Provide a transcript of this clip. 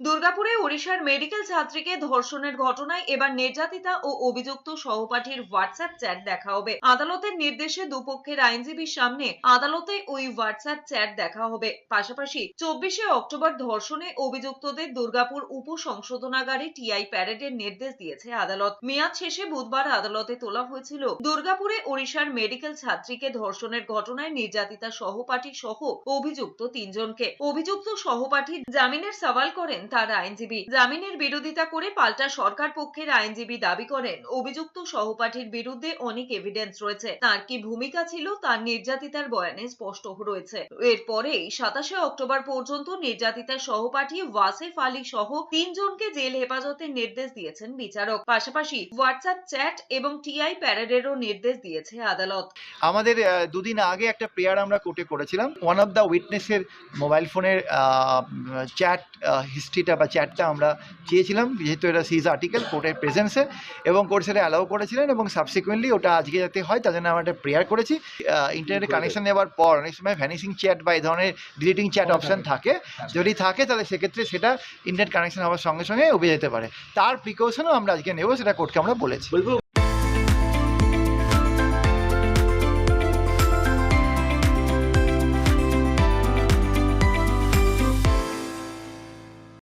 দুর্গাপুরে ওড়িশার মেডিকেল ছাত্রীকে ধর্ষণের ঘটনায় এবার নির্যাতিতা ও অভিযুক্ত সহপাঠীর হোয়াটসঅ্যাপ চ্যাট দেখা হবে। আদালতের নির্দেশে দুপক্ষের আইনজীবীর সামনে আদালতে ওই হোয়াটসঅ্যাপ চ্যাট দেখা হবে। পাশাপাশি চব্বিশে অক্টোবর ধর্ষণে অভিযুক্তদের দুর্গাপুর উপ সংশোধনাগারে টিআই প্যারেডের নির্দেশ দিয়েছে আদালত। মেয়াদ শেষে বুধবার আদালতে তোলা হয়েছিল, দুর্গাপুরে ওড়িশার মেডিকেল ছাত্রীকে ধর্ষণের ঘটনায় নির্যাতিতা সহপাঠী সহ অভিযুক্ত তিনজনকে। অভিযুক্ত সহপাঠী জামিনের সওয়াল করেন তার আইনজীবী। জামিনের বিরোধিতা করে পাল্টা সরকার পক্ষের আইনজীবী দাবি করেন। অভিযুক্ত সহপাঠীর বিরুদ্ধে অনেক এভিডেন্স রয়েছে। তার কি ভূমিকা ছিল তার নির্যাতিতার বয়ানে স্পষ্ট রয়েছে। এরপরেই সাতাশে অক্টোবর পর্যন্ত নির্যাতিতার সহপাঠী ওয়াসেফ আলী সহ তিনজনকে জেল হেফাজতের নির্দেশ দিয়েছেন বিচারক। পাশাপাশি হোয়াটসঅ্যাপ, চ্যাট এবং টিআই প্যারেডেরও নির্দেশ দিয়েছে আদালত। আমাদের দুদিন আগে একটা প্রেয়ার আমরা কোর্টে করেছিলাম। ওয়ান অফ দ্য উইটনেসের মোবাইল ফোনের চ্যাট হিস্ট্রিটা বা চ্যাটটা আমরা চেয়েছিলাম যেহেতু এটা সিজ আর্টিকেল কোর্টের প্রেজেন্সে এবং কোর্ট সেটা অ্যালাউ করেছিলেন এবং সাবসিকুয়েন্টলি ওটা আজকে যাতে হয় তাদের জন্য আমরা একটা প্রেয়ার করেছি। ইন্টারনেট কানেকশন নেওয়ার পর অনেক সময় ভ্যানিসিং চ্যাট বা এই ধরনের ডিলিটিং চ্যাট অপশান থাকে। যদি থাকে তাহলে সেক্ষেত্রে সেটা ইন্টারনেট কানেকশন হওয়ার সঙ্গে সঙ্গে উবে যেতে পারে। তার প্রিকশনও আমরা আজকে নেব সেটা কোর্টকে আমরা বলেছি। বলব